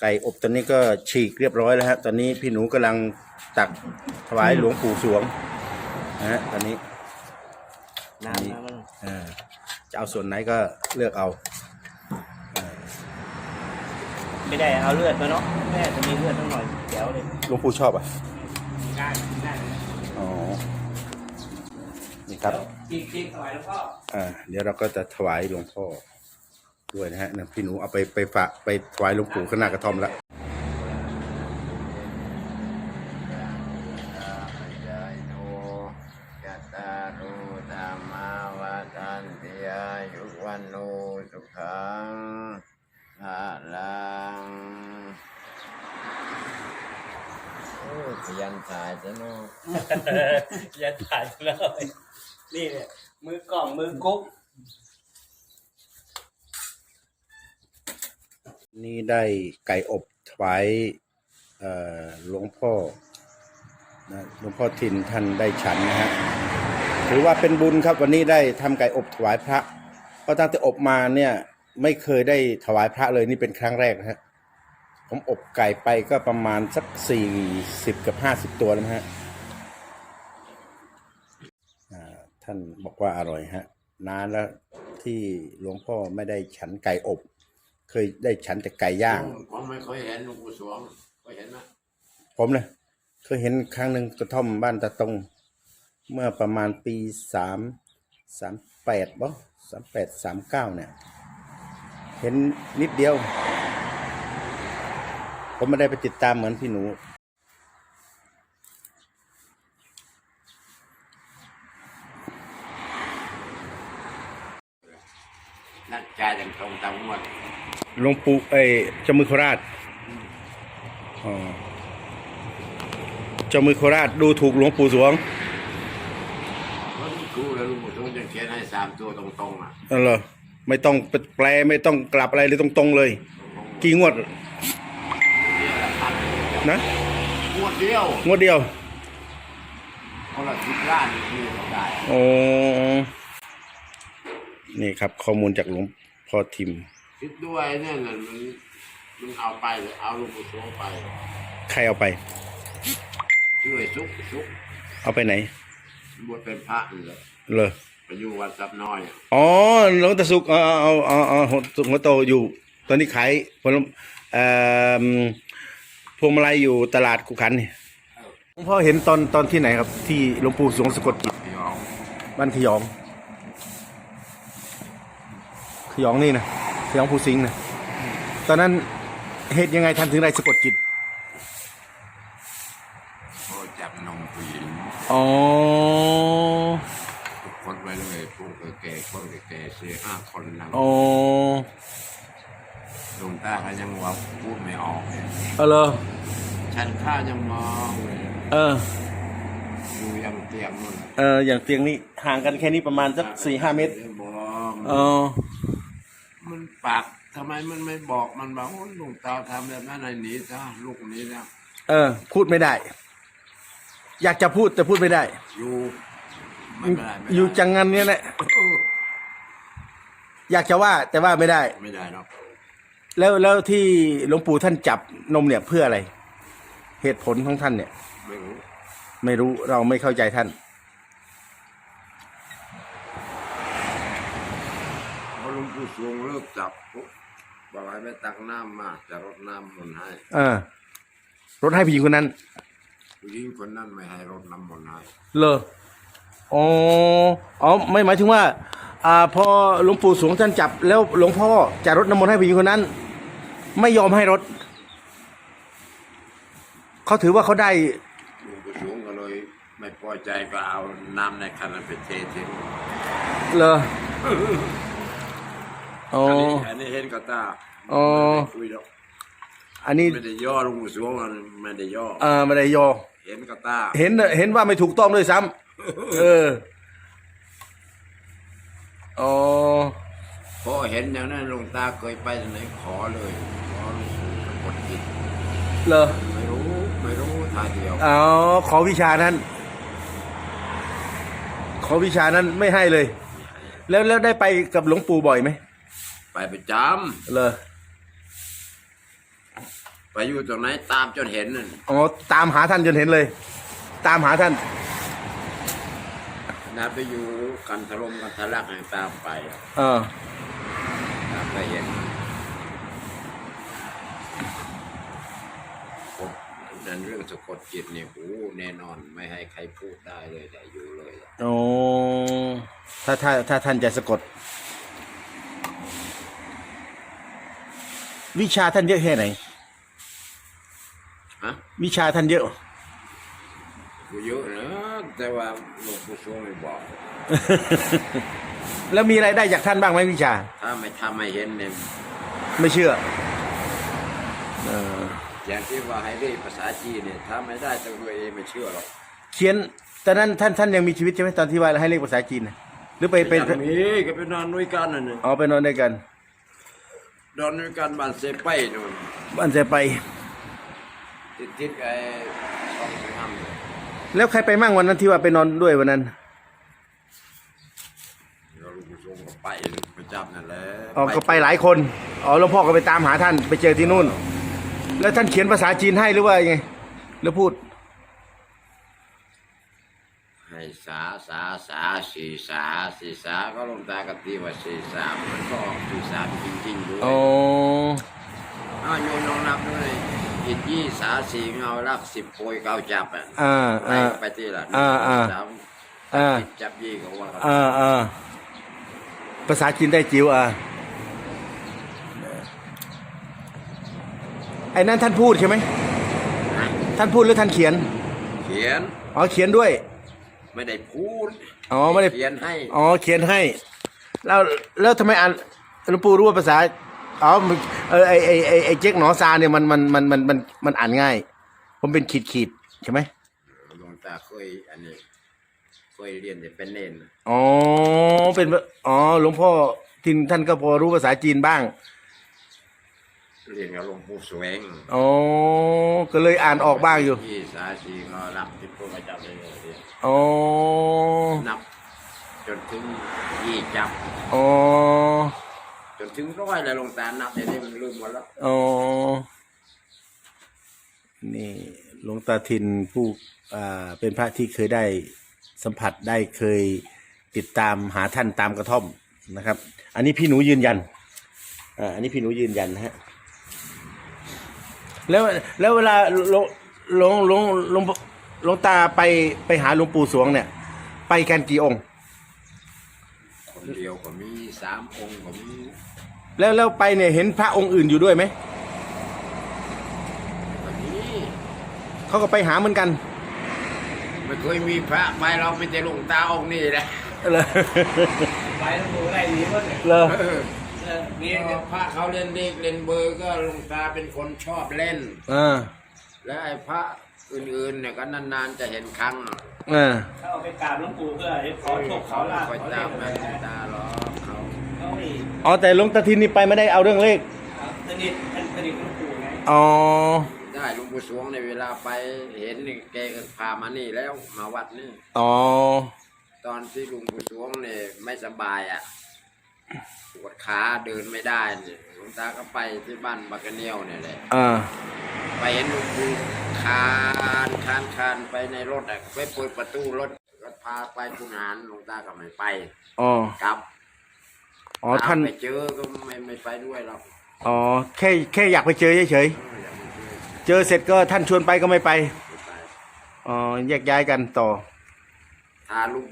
ไก่อบตอนนี้ก็ฉีกเรียบร้อยแล้วฮะ ตอนนี้พี่หนูกำลังตักถวายหลวงปู่สวงนะฮะตอนนี้น้ำน้ำมันเอ่อจะเอาส่วนไหนก็เลือกเอาไม่ได้เอาเลือดมาเนาะแม่จะมีเลือดตั้งหน่อยเดี๋ยวเลยหลวงปู่ชอบอะได้ได้อ๋อนี่ครับจริงจริงๆถวายหลวงพ่ออ่าเดี๋ยวเราก็จะถวายหลวงพ่อ ด้วยนะฮะเนี่ยพี่หนูเอาไปไปฝากไปถวายหลวงปู่ข้างหน้ากระท่อมแล้วยายโนยัตตารุธรรมาวาทันติอายุวันโนสุขังภาลังโอ้ยขยันถ่ายจะเนาะอย่าถ่ายเลยนี่เนี่ยมือกล่องมือกุ๊ก นี่ได้ไก่อบถวายหลวงพ่อนะหลวงพ่อทินท่านได้ฉันนะฮะถือว่าเป็นบุญครับวันนี้ได้ทำไก่อบถวายพระ เพราะตั้งแต่อบมาเนี่ยไม่เคยได้ถวายพระเลยนี่เป็นครั้งแรกนะฮะผมอบไก่ไปก็ประมาณสักสี่สิบกับห้าสิบตัวแล้วนะฮะท่านบอกว่าอร่อยฮะนานแล้วที่หลวงพ่อไม่ได้ฉันไก่อบ เคยได้ฉันแต่ไก่ย่าง ผมไม่เคยเห็นหลวงปู่สวงเคยเห็นไหมผมเนี่ยเคยเห็นครั้งหนึ่งกระท่อมบ้านตาตรง เมื่อประมาณปีสามสามแปดบ่สามแปดสามเก้าเนี่ย เห็นนิดเดียว ผมไม่ได้ไปติดตามเหมือนพี่หนู นักใจอย่างตรงตามงวด หลวงปู่เอ้ยเจ้ามือโคราชอ๋อเจ้ามือโคราชดูถูกหลวงปู่สวงรถกูแล้วหลวงปู่สวงจะเขียนให้สามตัวตรงๆอะนั่นเหรอไม่ต้องแปลไม่ต้องกลับอะไรเลยตรงๆเลย กี่งวดนะงวดเดียวงวดเดียวคนละสิบล้านนี่ก็ได้โอ้นี่ครับ ข้อมูลจากหลวงพ่อทิม คิดด้วยเนี่ยน่ะมันมันเอาไปเอาหลวงปู่สวงไปใครเอาไปช่วยซุกซุกเอาไปไหนบวชเป็นพระนี่แหละเลยไปอยู่วัดซับน้อยอะอ๋อหลวงตาสุกเอาเอาเอาเอาเอาสุกหัวโตอยู่ ตอนนี้ขายผลเอ่อพวงมาลัยอยู่ตลาดกุขันนี่หลวงพ่อเห็นตอนตอนที่ไหนครับ ที่หลวงปู่สวงสะกดจิตพี่น้องบ้านขยอง ขยองนี่นะ ขยองภูสิงห์นะตอนนั้นเหตุยังไงท่านถึงได้สะกดจิตโอ้จับนมผู้หญิงอ๋อทุกคนไปเลยพวกแก่ๆคนแก่ๆสี่ห้าคนนั่งอ๋อดวงตาเขายังว่าพูดไม่ออกเลยเออเหรอฉันข้ายังมองเลยเอออยู่ยังเตียงนู่นเอออย่างเตียงนี้ห่างกันแค่นี้ประมาณสักสี่ห้าเมตรมอง เออมัน ปากทำไมมันไม่บอกมันบอกว่าลุงตาทำแบบนั้นไอ้หนีซะลูกหนี้แล้วเออ พูดไม่ได้ อยากจะพูดแต่พูดไม่ได้ อยู่ไม่เป็นไรไม่ได้อยู่จังงันเนี้ยแหละอยากจะว่าแต่ว่าไม่ได้ ไม่ได้หรอกแล้วแล้วที่หลวงปู่ท่านจับนมเนี่ยเพื่ออะไร เหตุผลของท่านเนี่ย ไม่รู้ ไม่รู้เราไม่เข้าใจท่าน พอลุงปู่สวงเลิกจับปุ๊บบอกให้ไปตักน้ำมาจะรดน้ำมนต์ให้เออ รถให้ผู้หญิงคนนั้น ผู้หญิงคนนั้นไม่ให้รดน้ำมนต์ให้เลออ๋ออ๋อไม่หมายถึงว่า อ่า พอหลวงปู่สวงท่านจับ แล้วหลวงพ่อจะรดน้ำมนต์ให้ผู้หญิงคนนั้น ไม่ยอมให้รถเขาถือว่าเขาได้ลุงปู่สวงก็เลย ไม่พอใจก็เอาน้ำในขันนั้นไปเททิ้ง เลอ อ๋ออันนี้อันนี้เห็นกับตาอ๋อ ไม่ได้คุยหรอกอันนี้ไม่ได้ย่อลุงปู่สวงมันไม่ได้ย่อ เออไม่ได้ยอ เห็นกับตาเห็นเห็นว่าไม่ถูกต้องด้วยซ้ำเอออ๋อพอเห็นอย่างนั้นหลวงตาเคยไปที่ไหนขอเลยขอหลวงปู่สะกดจิตเลอไม่รู้ไม่รู้ท่าเดียวอ๋อขอวิชานั้น ขอวิชานั้นไม่ให้เลย แล้วแล้วได้ไปกับหลวงปู่บ่อยไหม ไปประจเลยไปอยู่ตรงไหนตามจนเห็นนั่นอ๋อตามหาท่านจนเห็นเลย ตามหาท่านนะไปอยู่กันทะลมกันทะลักให้ตามไปเออ ตามไปเห็นโอ้นั่นเรื่องสะกดจิตเนี่ยโอ้แน่นอนไม่ให้ใครพูดได้เลยแต่อยู่เลยอะโอ้ถ้าถ้าถ้าท่านจะสะกด วิชาท่านเยอะแค่ไหน ฮะวิชาท่านเยอะ กูเยอะนะแต่ว่าหลวงปู่ช่วงไม่บอก แล้วมีอะไรได้จากท่านบ้างไหมวิชา ถ้าไม่ทำไม่เห็นเนี่ยไม่เชื่อเอออย่างที่ว่าให้เรียนภาษาจีนเนี่ยถ้าไม่ได้ตัวเองไม่เชื่อหรอกเขียนตอนนั้นท่านท่านยังมีชีวิตใช่ไหมตอนที่ว่าให้เลขภาษาจีนน่ะหรือไปไปอย่างนี้ก็ไปนอนด้วยกันน่ะเนี่ยอ๋อไปนอนด้วยกัน นอนด้วยกันบ้านเซไปนู่นบ้านจะไป ติดติดๆไอ้ช่องสงามเนี่ยแล้วใครไปมั่งวันนั้นที่ว่าไปนอนด้วยวันนั้น เราลูกผู้ชมก็ไปประจำนั่นแหละอ๋อก็ไปหลายคน อ๋อหลวงพ่อก็ไปตามหาท่านไปเจอที่นู่น แล้วท่านเขียนภาษาจีนให้หรือว่ายังไง แล้วพูด ให้สาสาสาสีสาสีสาก็ลงตากตีว่าสีสามมันก็ออกสีสามจริงๆด้วยอ๋ออ้าวโยนลองนับด้วยอินยี่สาสีเงารักสิบโพยเก้าจับอะอ่าไปอ่า ไปที่ละอ่าอ่า สามอ่าจับยี่ก็ว่ากันอ่าอ่าภาษาจีนได้จิ๋วอะไอ้นั่นท่านพูดใช่ไหมนะท่านพูดหรือท่านเขียน เขียนอ๋อเขียนด้วย ไม่ได้พูดอ๋อไม่ได้เขียนให้อ๋อเขียนให้ แล้วแล้วทำไมอ่านหลวงปู่รู้ว่าภาษาอ๋อมันเออไอไอไอไอเจ๊กหนอซาเนี่ยมันมันมันมันมันมันอ่านง่าย ผมเป็นขีดขีดใช่ไหมหลวงตาเคยอันนี้เคยเรียนแต่เป็นเนนอ๋อเป็นอ๋อหลวงพ่อทินท่านก็พอรู้ภาษาจีนบ้างเรียนกับหลวงปู่สวงอ๋อก็เลยอ่านออกบ้างอยู่ยี่สาสีเงารักสิบโพยเก้าจับเลยเรีย นอ๋อนับ จนถึงยี่จับอ๋อจนถึงร้อยเลยหลวงตานับแต่นี่มันลืมหมดแล้วอ๋อนี่หลวงตาทินผู้อ่าเป็นพระที่เคยได้สัมผัสได้เคยติดตามหาท่านตามกระท่อมนะครับ อันนี้พี่หนูยืนยันอ่าอันนี้พี่หนูยืนยันนะฮะแล้วแล้วเวลาหลวงหลวงหลวงหลวง หลวงตาไปไปหาหลวงปู่สวงเนี่ย ไปกันกี่องค์ คนเดียวก็มีสามองค์ก็มีแล้วแล้วไปเนี่ยเห็นพระองค์อื่นอยู่ด้วยไหมก็มีเขาก็ไปหาเหมือนกันไม่เคยมีพระไปเราไม่แต่หลวงตาองค์นี่แหละเลยไปแล้วดูอะไรดีวะเนี่ยเลยเออเออมีนี่พระเขาเล่นเลขเล่นเบอร์ก็หลวงตาเป็นคนชอบเล่น อ่า และไอ้พระ อื่นๆเนี่ยก็นานๆจะเห็นครั้งอ่าถ้าเอาไปกราบหลวงปู่เพื่อขอโชคขอลาภคอยขอเลตามขไปอะไรหลวงนะตาหรอกเขาเขาไม่อ๋อแต่หลวงตาทินนี่ไปไม่ได้เอาเรื่องเลขสนิทเป็นสนิทหลวงปู่ไงอ๋อได้หลวงปู่สวงในเวลาไปเห็นนี่แกก็พามานี่แล้วมาวัดนี่อ๋อตอนที่หลวงปู่สวงเนี่ยไม่สบายอะปวดขาเดินไม่ได้เนี่ยหลวงตาก็ไปที่บ้านบากกะเนียวเนี่ยแหละ อ่าไปเห็นหลวงปู่คานคานคานไปในรถอะไปเปิดประตูรถก็พาไปทุนหารหลวงตาก็ไม่ไปอ๋อกลับอ๋อท่านไปเจอก็ไม่ไม่ไปด้วยหรอกอ๋อแค่แค่อยากไปเจอเฉยเอออย่าไปเจอๆเจอเสร็จก็ท่านชวนไปก็ไม่ไปไม่ไปอ๋อแยกย้ายกันต่อถ้าลุง